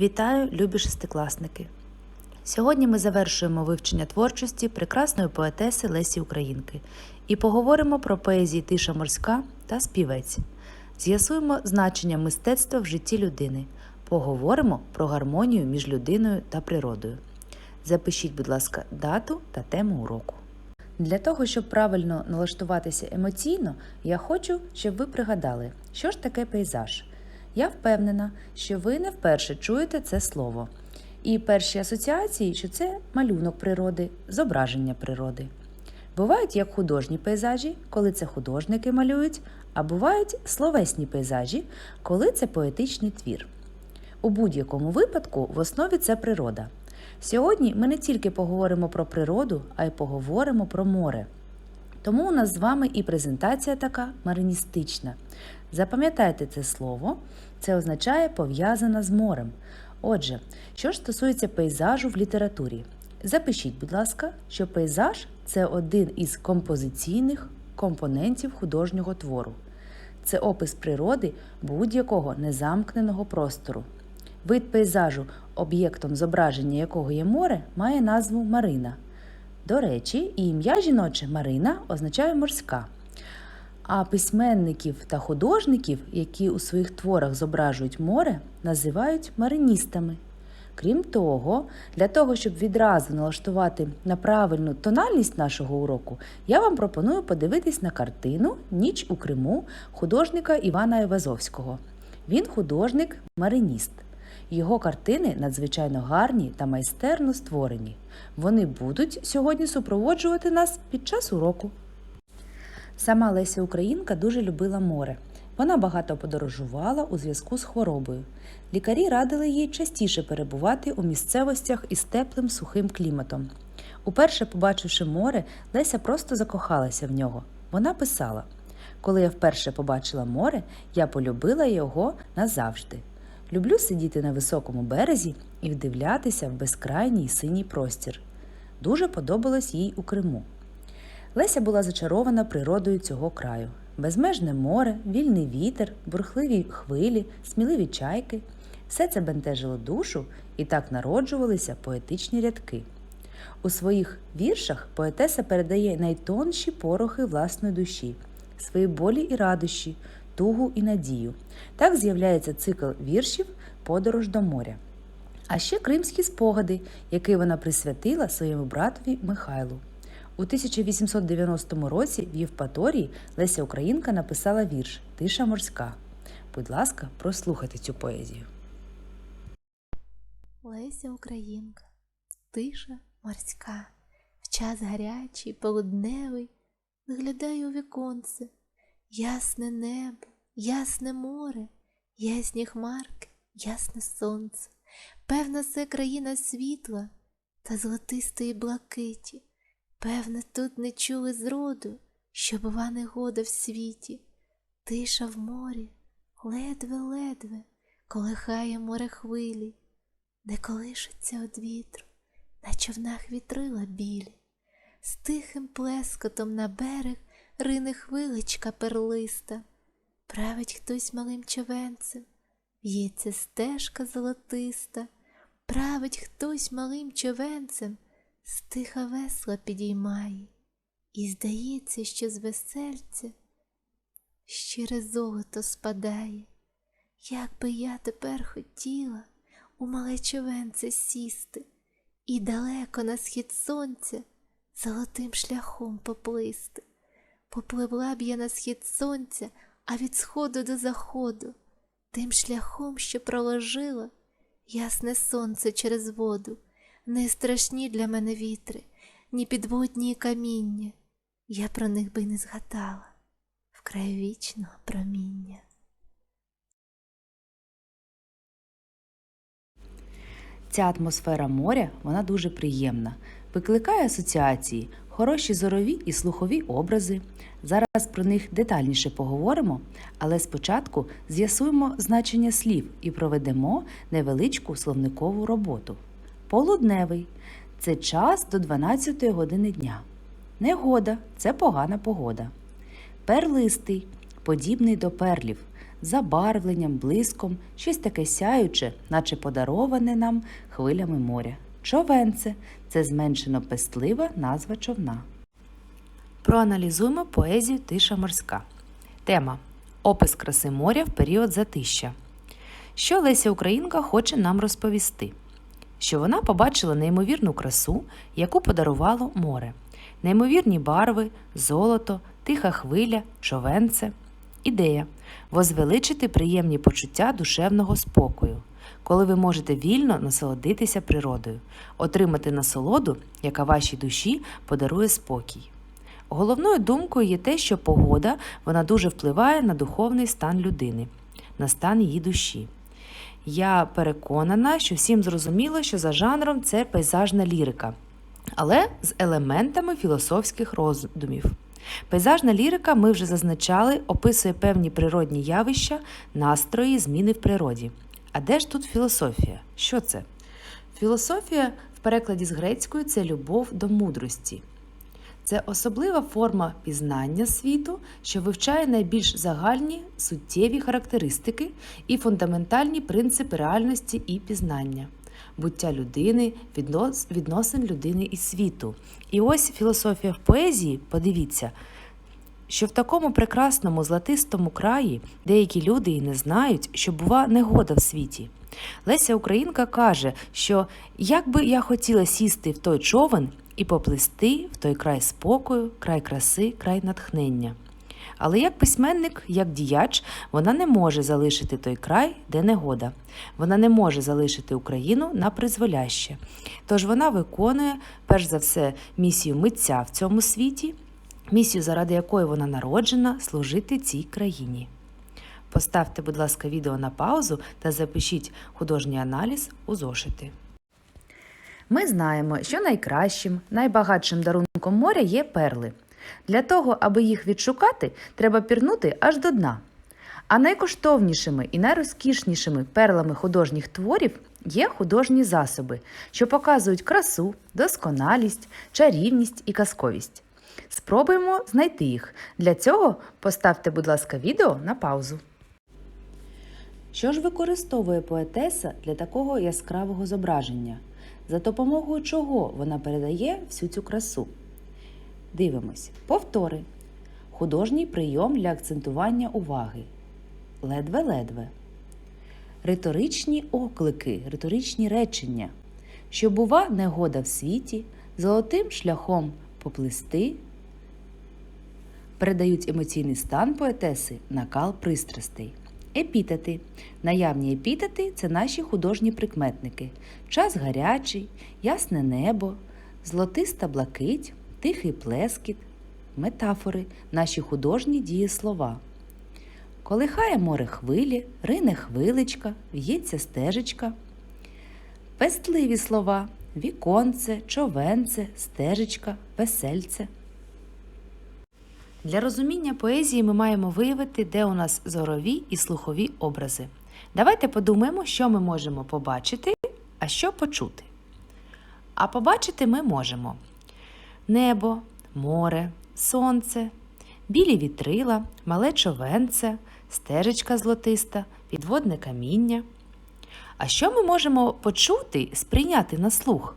Вітаю, любі шестикласники! Сьогодні ми завершуємо вивчення творчості прекрасної поетеси Лесі Українки і поговоримо про поезії Тиша морська та співець. З'ясуємо значення мистецтва в житті людини. Поговоримо про гармонію між людиною та природою. Запишіть, будь ласка, дату та тему уроку. Для того, щоб правильно налаштуватися емоційно, я хочу, щоб ви пригадали, що ж таке пейзаж. Я впевнена, що ви не вперше чуєте це слово. І перші асоціації, що це малюнок природи, зображення природи. Бувають як художні пейзажі, коли це художники малюють, а бувають словесні пейзажі, коли це поетичний твір. У будь-якому випадку в основі це природа. Сьогодні ми не тільки поговоримо про природу, а й поговоримо про море. Тому у нас з вами і презентація така мариністична. Запам'ятайте це слово, це означає пов'язана з морем. Отже, що ж стосується пейзажу в літературі, запишіть, будь ласка, що пейзаж це один із композиційних компонентів художнього твору. Це опис природи будь-якого незамкненого простору. Вид пейзажу, об'єктом зображення якого є море, має назву Марина. До речі, ім'я жіноче Марина означає морська. А письменників та художників, які у своїх творах зображують море, називають мариністами. Крім того, для того, щоб відразу налаштувати на правильну тональність нашого уроку, я вам пропоную подивитись на картину Ніч у Криму художника Івана Івазовського. Він художник-мариніст. Його картини надзвичайно гарні та майстерно створені. Вони будуть сьогодні супроводжувати нас під час уроку. Сама Леся Українка дуже любила море. Вона багато подорожувала у зв'язку з хворобою. Лікарі радили їй частіше перебувати у місцевостях із теплим сухим кліматом. Уперше, побачивши море, Леся просто закохалася в нього. Вона писала: Коли я вперше побачила море, я полюбила його назавжди. Люблю сидіти на високому березі і вдивлятися в безкрайній синій простір. Дуже подобалось їй у Криму. Леся була зачарована природою цього краю. Безмежне море, вільний вітер, бурхливі хвилі, сміливі чайки. Все це бентежило душу і так народжувалися поетичні рядки. У своїх віршах поетеса передає найтонші порохи власної душі, свої болі і радощі, тугу і надію. Так з'являється цикл віршів Подорож до моря. А ще кримські спогади, які вона присвятила своєму братові Михайлу. У 1890 році в Євпаторії Леся Українка написала вірш Тиша морська. Будь ласка, прослухайте цю поезію. Леся Українка, тиша морська, в час гарячий, полудневий, виглядаю у віконце, ясне небо, ясне море, ясні хмарки, ясне сонце. Певна, це країна світла та золотистої блакиті. Певне, тут не чули зроду, що бува негода в світі, тиша в морі, ледве-ледве, колихає море хвилі, де колишиться од вітру, на човнах вітрила білі, з тихим плескотом на берег рине хвиличка перлиста, править хтось малим човенцем, в'ється стежка золотиста, править хтось малим човенцем стиха весла підіймає, і здається, що з весельця щире золото спадає, як би я тепер хотіла у мале човенце сісти і далеко на схід сонця золотим шляхом поплисти. Попливла б я на схід сонця, а від сходу до заходу, тим шляхом, що проложила ясне сонце через воду. Не страшні для мене вітри, ні підводні каміння. Я про них би не згадала в краю вічного проміння. Ця атмосфера моря вона дуже приємна, викликає асоціації, хороші зорові і слухові образи. Зараз про них детальніше поговоримо, але спочатку з'ясуємо значення слів і проведемо невеличку словникову роботу. Полудневий це час до 12 години дня. Негода це погана погода. Перлистий подібний до перлів, забарвленням, блиском, щось таке сяюче, наче подароване нам хвилями моря. Човенце це зменшено пестлива назва човна. Проаналізуємо поезію Тиша морська. Тема Опис краси моря в період затища. Що Леся Українка хоче нам розповісти? Що вона побачила неймовірну красу, яку подарувало море, неймовірні барви, золото, тиха хвиля, човенце. Ідея возвеличити приємні почуття душевного спокою, коли ви можете вільно насолодитися природою, отримати насолоду, яка вашій душі подарує спокій. Головною думкою є те, що погода вона дуже впливає на духовний стан людини, на стан її душі. Я переконана, що всім зрозуміло, що за жанром це пейзажна лірика, але з елементами філософських роздумів. Пейзажна лірика, ми вже зазначали, описує певні природні явища, настрої, зміни в природі. А де ж тут філософія? Що це? Філософія в перекладі з грецької це любов до мудрості. Це особлива форма пізнання світу, що вивчає найбільш загальні суттєві характеристики і фундаментальні принципи реальності і пізнання, буття людини, віднос- відносин людини і світу. І ось філософія в поезії, подивіться, що в такому прекрасному златистому краї деякі люди і не знають, що бува негода в світі. Леся Українка каже, що як би я хотіла сісти в той човен і поплисти в той край спокою, край краси, край натхнення. Але як письменник, як діяч, вона не може залишити той край, де негода. Вона не може залишити Україну на призволяще. Тож вона виконує, перш за все, місію митця в цьому світі, місію, заради якої вона народжена, служити цій країні. Поставте, будь ласка, відео на паузу та запишіть художній аналіз у зошити. Ми знаємо, що найкращим, найбагатшим дарунком моря є перли. Для того, аби їх відшукати, треба пірнути аж до дна. А найкоштовнішими і найрозкішнішими перлами художніх творів є художні засоби, що показують красу, досконалість, чарівність і казковість. Спробуємо знайти їх. Для цього поставте, будь ласка, відео на паузу. Що ж використовує поетеса для такого яскравого зображення? За допомогою чого вона передає всю цю красу? Дивимось. Повтори. Художній прийом для акцентування уваги. Ледве-ледве. Риторичні оклики, риторичні речення. Що бува негода в світі, золотим шляхом поплисти, передають емоційний стан поетеси, накал пристрастей. Епітети. Наявні епітети це наші художні прикметники. Час гарячий, ясне небо, золотиста блакить, тихий плескіт, метафори, наші художні дієслова. Колихає море хвилі, рине хвиличка, в'ється стежечка. Пестливі слова віконце, човенце, стежечка, весельце. Для розуміння поезії ми маємо виявити, де у нас зорові і слухові образи. Давайте подумаємо, що ми можемо побачити, а що почути. А побачити ми можемо небо, море, сонце, білі вітрила, мале човенце, стежечка злотиста, підводне каміння. А що ми можемо почути, сприйняти на слух?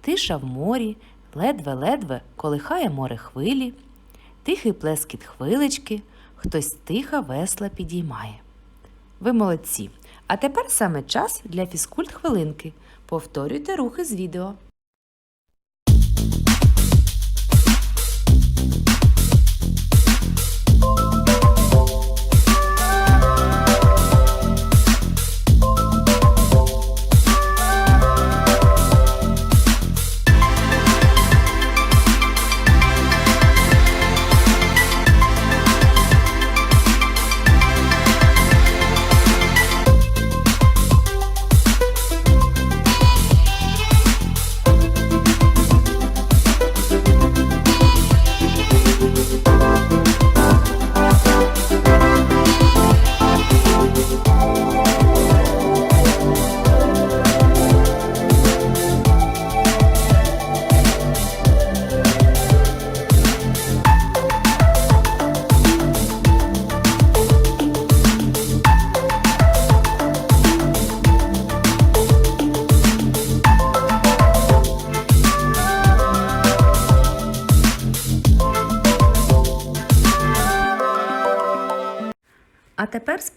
Тиша в морі, ледве-ледве колихає море хвилі, тихий плескіт хвилечки, хтось тиха весла підіймає. Ви молодці. А тепер саме час для фізкульт хвилинки. Повторюйте рухи з відео.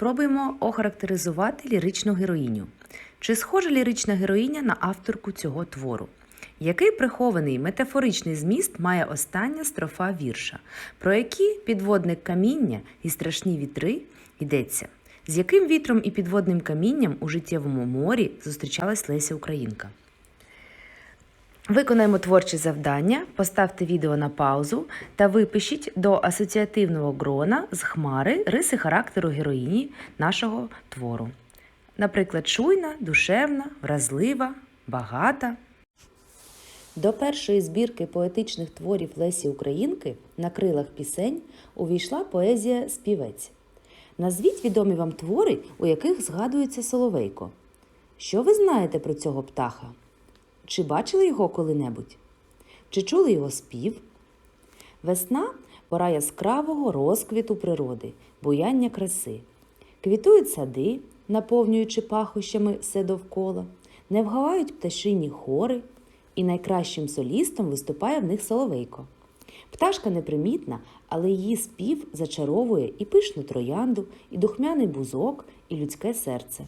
Спробуємо охарактеризувати ліричну героїню. Чи схожа лірична героїня на авторку цього твору? Який прихований метафоричний зміст має остання строфа вірша, про які підводник каміння і страшні вітри йдеться? З яким вітром і підводним камінням у життєвому морі зустрічалась Леся Українка? Виконаємо творче завдання, поставте відео на паузу та випишіть до асоціативного грона з хмари риси характеру героїні нашого твору. Наприклад, чуйна, душевна, вразлива, багата. До першої збірки поетичних творів Лесі Українки на крилах пісень увійшла поезія Співець. Назвіть відомі вам твори, у яких згадується Соловейко. Що ви знаєте про цього птаха? Чи бачили його коли-небудь? Чи чули його спів? Весна пора яскравого розквіту природи, буяння краси. Квітують сади, наповнюючи пахощами все довкола, не вгавають пташині хори, і найкращим солістом виступає в них соловейко. Пташка непримітна, але її спів зачаровує і пишну троянду, і духмяний бузок, і людське серце.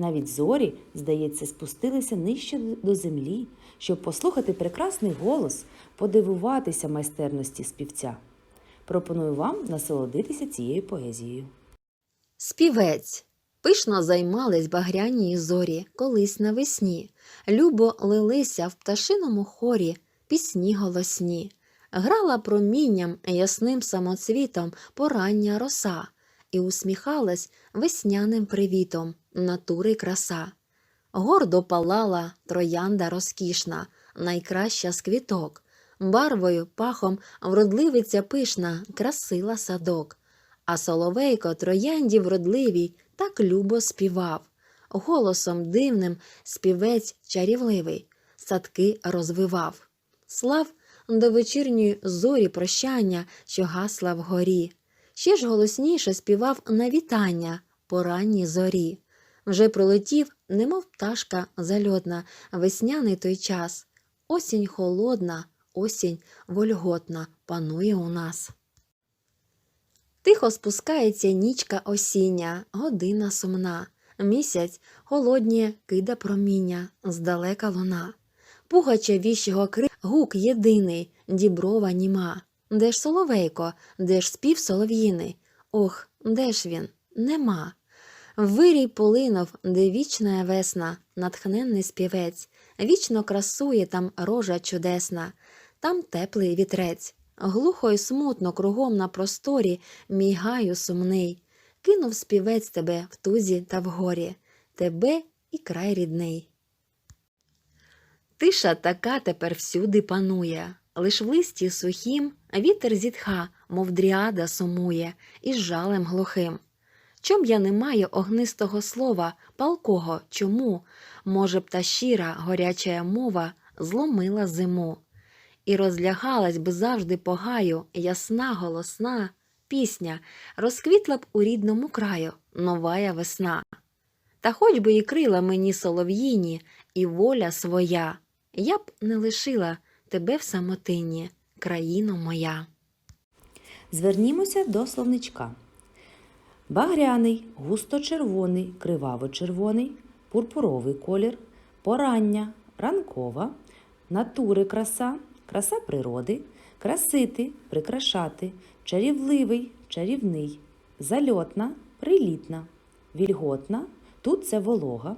Навіть зорі, здається, спустилися нижче до землі, щоб послухати прекрасний голос, подивуватися майстерності співця. Пропоную вам насолодитися цією поезією. Співець. Пишно займались багряні зорі колись навесні. Любо лилися в пташиному хорі пісні голосні. Грала промінням ясним самоцвітом порання роса і усміхалась весняним привітом натури краса. Гордо палала троянда розкішна, найкраща з квіток. Барвою, пахом вродливиця пишна красила садок. А соловейко троянді вродливій так любо співав. Голосом дивним співець чарівливий садки розвивав. Слав до вечірньої зорі прощання, що гасла вгорі. Ще ж голосніше співав на вітання по ранній зорі. Вже пролетів, немов пташка зальотна, весняний той час. Осінь холодна, осінь вольготна панує у нас. Тихо спускається нічка осіння, година сумна. Місяць холодніє кида проміння, здалека луна. Пугача віщого кри гук єдиний, діброва німа. Де ж соловейко, де ж спів солов'їний? Ох, де ж він? Нема. Вирій полинув, де вічна весна, натхненний співець, вічно красує там рожа чудесна, там теплий вітрець. Глухо й смутно кругом на просторі мій гаю сумний. Кинув співець тебе в тузі та в горі, тебе і край рідний. Тиша така тепер всюди панує, лиш в листі сухім вітер зітха, мов дріада сумує, із жалем глухим. Чом я не маю огнистого слова, палкого, чому? Може б та щира, горячая мова зломила зиму. І розлягалась би завжди по гаю, ясна, голосна пісня, розквітла б у рідному краю новая весна. Та хоч би і крила мені солов'їні, і воля своя, я б не лишила тебе в самотині, країно моя. Звернімося до словничка. Багряний, густо-червоний, криваво-червоний, пурпуровий колір, порання, ранкова, натури краса, краса природи, красити, прикрашати, чарівливий, чарівний, зальотна, прилітна, вільготна, тут це волога,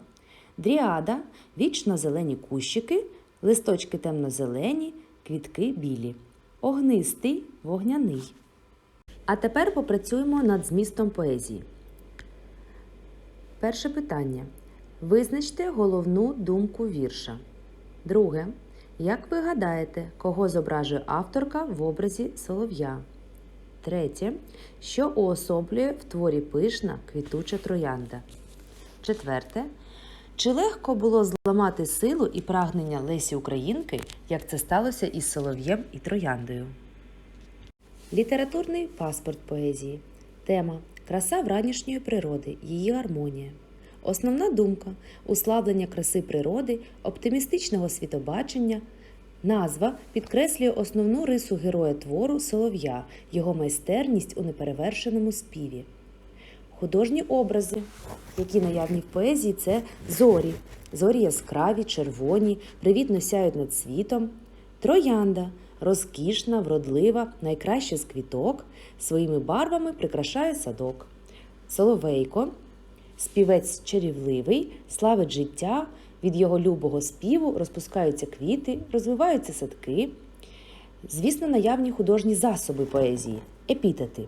дріада, вічно зелені кущики, листочки темно-зелені, квітки білі, огнистий, вогняний. А тепер попрацюємо над змістом поезії. Перше питання. Визначте головну думку вірша. Друге. Як ви гадаєте, кого зображує авторка в образі солов'я? Третє. Що уособлює в творі пишна квітуча троянда? Четверте. Чи легко було зламати силу і прагнення Лесі Українки, як це сталося із Солов'єм і Трояндою? Літературний паспорт поезії. Тема Краса вранішньої природи, її гармонія. Основна думка уславлення краси природи, оптимістичного світобачення. Назва підкреслює основну рису героя твору Солов'я, його майстерність у неперевершеному співі. художні образи, які наявні в поезії це зорі. Зорі яскраві, червоні, привітно сяють над світом. Троянда розкішна, вродлива, найкраща з квіток, своїми барвами прикрашає садок. Соловейко, співець чарівливий, славить життя, від його любого співу розпускаються квіти, розвиваються садки. Звісно, наявні художні засоби поезії, епітети,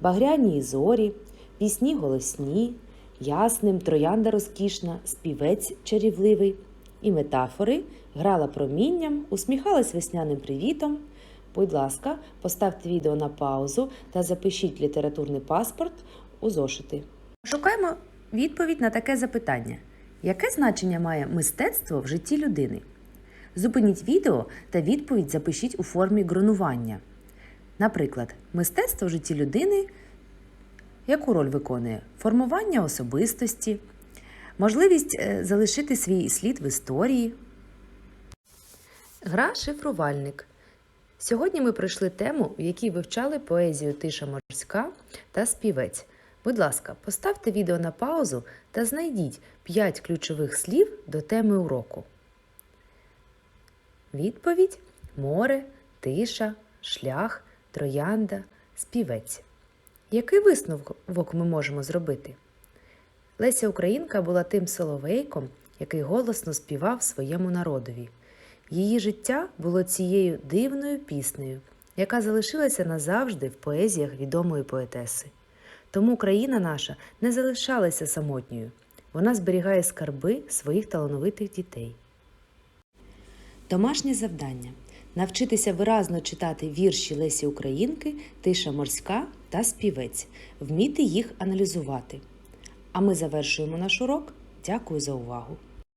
багряні зорі, пісні голосні, ясним, троянда розкішна, співець чарівливий, і метафори, грала промінням, усміхалась весняним привітом. Будь ласка, поставте відео на паузу та запишіть літературний паспорт у зошити. Шукаємо відповідь на таке запитання: яке значення має мистецтво в житті людини? Зупиніть відео та відповідь запишіть у формі ґрунування. Наприклад, мистецтво в житті людини яку роль виконує? Формування особистості, можливість е, залишити свій слід в історії. Гра шифрувальник. Сьогодні ми пройшли тему, в якій вивчали поезію Тиша морська та співець. Будь ласка, поставте відео на паузу та знайдіть 5 ключових слів до теми уроку. Відповідь море, тиша, шлях, троянда, співець. Який висновок ми можемо зробити? Леся Українка була тим соловейком, який голосно співав своєму народові. Її життя було цією дивною піснею, яка залишилася назавжди в поезіях відомої поетеси. Тому країна наша не залишалася самотньою. Вона зберігає скарби своїх талановитих дітей. Домашнє завдання навчитися виразно читати вірші Лесі Українки, Тиша морська та співець, вміти їх аналізувати. А ми завершуємо наш урок. Дякую за увагу!